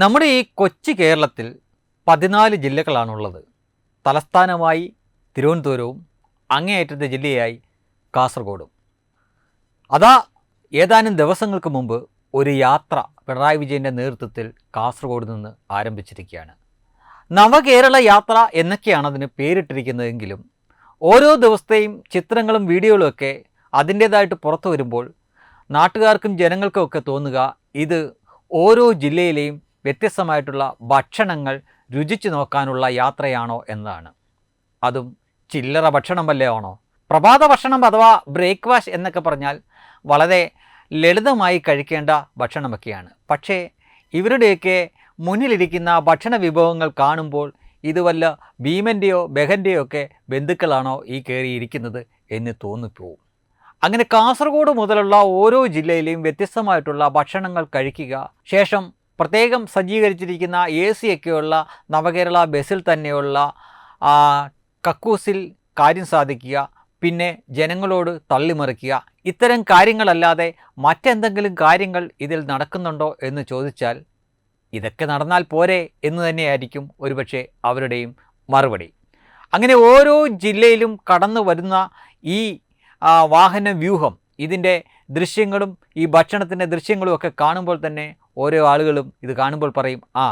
നമ്മുടെ ഈ കൊച്ചു കേരളത്തിൽ പതിനാല് ജില്ലകളാണുള്ളത്. തലസ്ഥാനമായി തിരുവനന്തപുരവും അങ്ങേയറ്റത്തെ ജില്ലയായി കാസർഗോഡും. അതാ ഏതാനും ദിവസങ്ങൾക്ക് മുമ്പ് ഒരു യാത്ര പിണറായി വിജയന്റെ നേതൃത്വത്തിൽ കാസർഗോഡ് നിന്ന് ആരംഭിച്ചിരിക്കുകയാണ്. നവകേരള യാത്ര എന്നൊക്കെയാണ് അതിന് പേരിട്ടിരിക്കുന്നതെങ്കിലും ഓരോ ദിവസത്തെയും ചിത്രങ്ങളും വീഡിയോകളും ഒക്കെ അതിന്റേതായിട്ട് പുറത്തു വരുമ്പോൾ നാട്ടുകാർക്കും ജനങ്ങൾക്കും ഒക്കെ തോന്നുക ഇത് ഓരോ ജില്ലയിലെയും വ്യത്യസ്തമായിട്ടുള്ള ഭക്ഷണങ്ങൾ രുചിച്ചു നോക്കാനുള്ള യാത്രയാണോ എന്നതാണ്. അതും ചില്ലറ ഭക്ഷണം വല്ലേ ആണോ? പ്രഭാത ഭക്ഷണം അഥവാ ബ്രേക്ക്ഫാസ്റ്റ് എന്നൊക്കെ പറഞ്ഞാൽ വളരെ ലളിതമായി കഴിക്കേണ്ട ഭക്ഷണമൊക്കെയാണ്. പക്ഷേ ഇവരുടെയൊക്കെ മുന്നിലിരിക്കുന്ന ഭക്ഷണ വിഭവങ്ങൾ കാണുമ്പോൾ ഇത് വല്ല ഭീമന്റെയോ ബഹന്റെയോ ഒക്കെ ബന്ധുക്കളാണോ ഈ കയറിയിരിക്കുന്നത് എന്ന് തോന്നിപ്പോവും. അങ്ങനെ കാസർഗോഡ് മുതലുള്ള ഓരോ ജില്ലയിലെയും വ്യത്യസ്തമായിട്ടുള്ള ഭക്ഷണങ്ങൾ കഴിക്കുക ശേഷം പ്രത്യേകം സജ്ജീകരിച്ചിരിക്കുന്ന എ സി ഒക്കെയുള്ള നവകേരള ബസ്സിൽ തന്നെയുള്ള കക്കൂസിൽ കാര്യം സാധിക്കുക പിന്നെ ജനങ്ങളോട് തള്ളിമറിക്കുക. ഇത്തരം കാര്യങ്ങളല്ലാതെ മറ്റെന്തെങ്കിലും കാര്യങ്ങൾ ഇതിൽ നടക്കുന്നുണ്ടോ എന്ന് ചോദിച്ചാൽ ഇതൊക്കെ നടന്നാൽ പോരെ എന്ന് തന്നെയായിരിക്കും ഒരുപക്ഷെ അവരുടെയും മറുപടി. അങ്ങനെ ഓരോ ജില്ലയിലും കടന്നു വരുന്ന ഈ വാഹന വ്യൂഹം ഇതിന്റെ ദൃശ്യങ്ങളും ഈ ഭക്ഷണത്തിന്റെ ദൃശ്യങ്ങളും ഒക്കെ കാണുമ്പോൾ തന്നെ ഓരോ ആളുകളും ഇത് കാണുമ്പോൾ പറയും ആ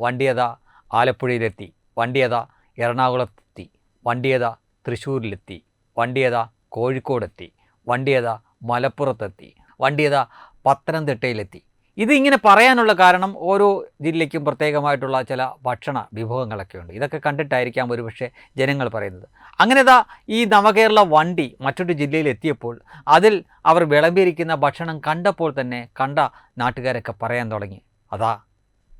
വണ്ടിയതാ ആലപ്പുഴയിലെത്തി വണ്ടിയതാ എറണാകുളത്തെത്തി വണ്ടിയതാ തൃശ്ശൂരിലെത്തി വണ്ടിയതാ കോഴിക്കോടെത്തി വണ്ടിയതാ മലപ്പുറത്തെത്തി വണ്ടിയതാ പത്തനംതിട്ടയിലെത്തി. ഇത് ഇങ്ങനെ പറയാനുള്ള കാരണം ഓരോ ജില്ലയ്ക്കും പ്രത്യേകമായിട്ടുള്ള ചില ഭക്ഷണ വിഭവങ്ങളൊക്കെ ഉണ്ട്. ഇതൊക്കെ കണ്ടിട്ടായിരിക്കാം ഒരുപക്ഷെ ജനങ്ങൾ പറയുന്നത്. അങ്ങനെ ദാ ഈ നവകേരള വണ്ടി മറ്റൊരു ജില്ലയിൽ എത്തിയപ്പോൾ അതിൽ അവർ വിളമ്പിയിരിക്കുന്ന ഭക്ഷണം കണ്ടപ്പോൾ തന്നെ കണ്ട നാട്ടുകാരൊക്കെ പറയാൻ തുടങ്ങി. അതാ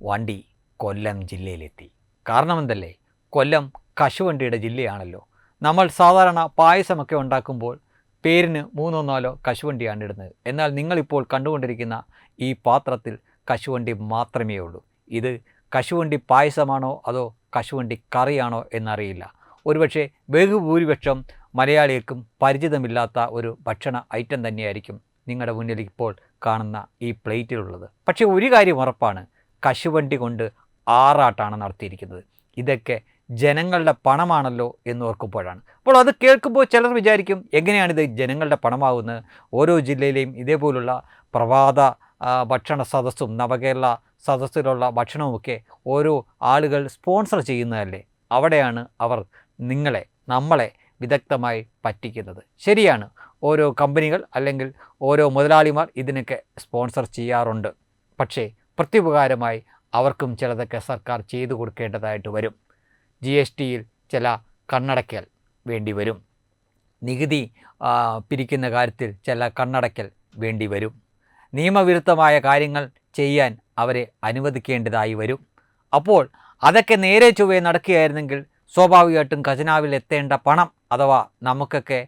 വണ്ടി കൊല്ലം ജില്ലയിലെത്തി. കാരണം എന്തല്ലേ? കൊല്ലം കശുവണ്ടിയുടെ ജില്ലയാണല്ലോ. നമ്മൾ സാധാരണ പായസമൊക്കെ ഉണ്ടാക്കുമ്പോൾ പേരിന് മൂന്നോ നാലോ കശുവണ്ടിയാണ് ഇടുന്നത്. എന്നാൽ നിങ്ങളിപ്പോൾ കണ്ടുകൊണ്ടിരിക്കുന്ന ഈ പാത്രത്തിൽ കശുവണ്ടി മാത്രമേ ഉള്ളൂ. ഇത് കശുവണ്ടി പായസമാണോ അതോ കശുവണ്ടി കറിയാണോ എന്നറിയില്ല. ഒരുപക്ഷെ ബഹുഭൂരിപക്ഷം മലയാളികൾക്കും പരിചിതമില്ലാത്ത ഒരു ഭക്ഷണ ഐറ്റം തന്നെയായിരിക്കും നിങ്ങളുടെ മുന്നിൽ ഇപ്പോൾ കാണുന്ന ഈ പ്ലേറ്റിലുള്ളത്. പക്ഷേ ഒരു കാര്യം ഉറപ്പാണ്. കശുവണ്ടി കൊണ്ട് ആറാട്ടാണ് നടത്തിയിരിക്കുന്നത്. ഇതൊക്കെ ജനങ്ങളുടെ പണമാണല്ലോ എന്ന് ഓർക്കുമ്പോഴാണ്. അപ്പോൾ അത് കേൾക്കുമ്പോൾ ചിലർ വിചാരിക്കും എങ്ങനെയാണിത് ജനങ്ങളുടെ പണമാകുന്നത് ഓരോ ജില്ലയിലെയും ഇതേപോലുള്ള പ്രഭാത ഭക്ഷണ സദസ്സും നവകേരള സദസ്സിലുള്ള ഭക്ഷണവുമൊക്കെ ഓരോ ആളുകൾ സ്പോൺസർ ചെയ്യുന്നതല്ലേ? അവിടെയാണ് അവർ നിങ്ങളെ നമ്മളെ വിദഗ്ധമായി പറ്റിക്കുന്നത്. ശരിയാണ്. ഓരോ കമ്പനികൾ അല്ലെങ്കിൽ ഓരോ മുതലാളിമാർ ഇതിനൊക്കെ സ്പോൺസർ ചെയ്യാറുണ്ട്. പക്ഷേ പ്രത്യുപകാരമായി അവർക്കും ചിലതൊക്കെ സർക്കാർ ചെയ്തു കൊടുക്കേണ്ടതായിട്ട് വരും. ജി എസ് ടിയിൽ ചില കണ്ണടയ്ക്കൽ വേണ്ടി വരും. നികുതി പിരിക്കുന്ന കാര്യത്തിൽ ചില കണ്ണടയ്ക്കൽ വേണ്ടി വരും. നിയമവിരുദ്ധമായ കാര്യങ്ങൾ ചെയ്യാൻ അവരെ അനുവദിക്കേണ്ടതായി വരും. അപ്പോൾ അതൊക്കെ നേരെ ചൊവ്വേ നടക്കുകയായിരുന്നെങ്കിൽ സ്വാഭാവികമായിട്ടും ഖജനാവിൽ എത്തേണ്ട പണം അഥവാ നമുക്കൊക്കെ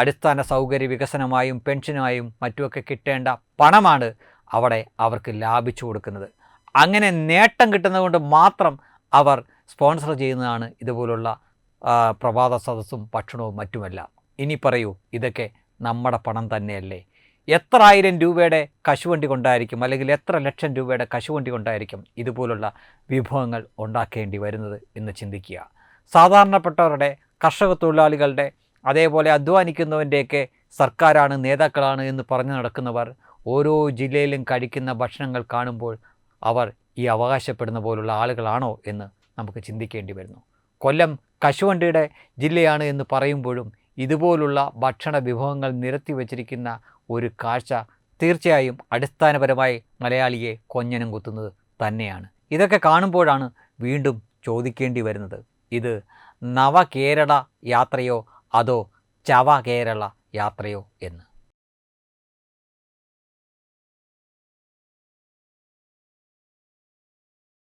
അടിസ്ഥാന സൗകര്യ വികസനമായും പെൻഷനുമായും മറ്റുമൊക്കെ കിട്ടേണ്ട പണമാണ് അവിടെ അവർക്ക് ലാഭിച്ചു കൊടുക്കുന്നത്. അങ്ങനെ നേട്ടം കിട്ടുന്നതുകൊണ്ട് മാത്രം അവർ സ്പോൺസർ ചെയ്യുന്നതാണ് ഇതുപോലുള്ള പ്രഭാത സദസ്സും ഭക്ഷണവും മറ്റുമെല്ലാം. ഇനി പറയൂ ഇതൊക്കെ നമ്മുടെ പണം തന്നെയല്ലേ? എത്ര ആയിരം രൂപയുടെ കശുവണ്ടി കൊണ്ടായിരിക്കും അല്ലെങ്കിൽ എത്ര ലക്ഷം രൂപയുടെ കശുവണ്ടി കൊണ്ടായിരിക്കും ഇതുപോലുള്ള വിഭവങ്ങൾ ഉണ്ടാക്കേണ്ടി വരുന്നത് എന്ന് ചിന്തിക്കുക. സാധാരണപ്പെട്ടവരുടെ കർഷക തൊഴിലാളികളുടെ അതേപോലെ അധ്വാനിക്കുന്നവന്റെയൊക്കെ സർക്കാരാണ് നേതാക്കളാണ് എന്ന് പറഞ്ഞു നടക്കുന്നവർ ഓരോ ജില്ലയിലും കഴിക്കുന്ന ഭക്ഷണങ്ങൾ കാണുമ്പോൾ അവർ ഈ അവകാശപ്പെടുന്ന പോലുള്ള ആളുകളാണോ എന്ന് നമുക്ക് ചിന്തിക്കേണ്ടി വരുന്നു. കൊല്ലം കശുവണ്ടിയുടെ ജില്ലയാണ് എന്ന് പറയുമ്പോഴും ഇതുപോലുള്ള ഭക്ഷണ വിഭവങ്ങൾ നിരത്തി വച്ചിരിക്കുന്ന ഒരു കാഴ്ച തീർച്ചയായും അടിസ്ഥാനപരമായി മലയാളിയെ കൊഞ്ഞനം കുത്തുന്നത് തന്നെയാണ്. ഇതൊക്കെ കാണുമ്പോഴാണ് വീണ്ടും ചോദിക്കേണ്ടി വരുന്നത്. ഇത് നവകേരള യാത്രയോ അതോ ചവ കേരള യാത്രയോ എന്ന്.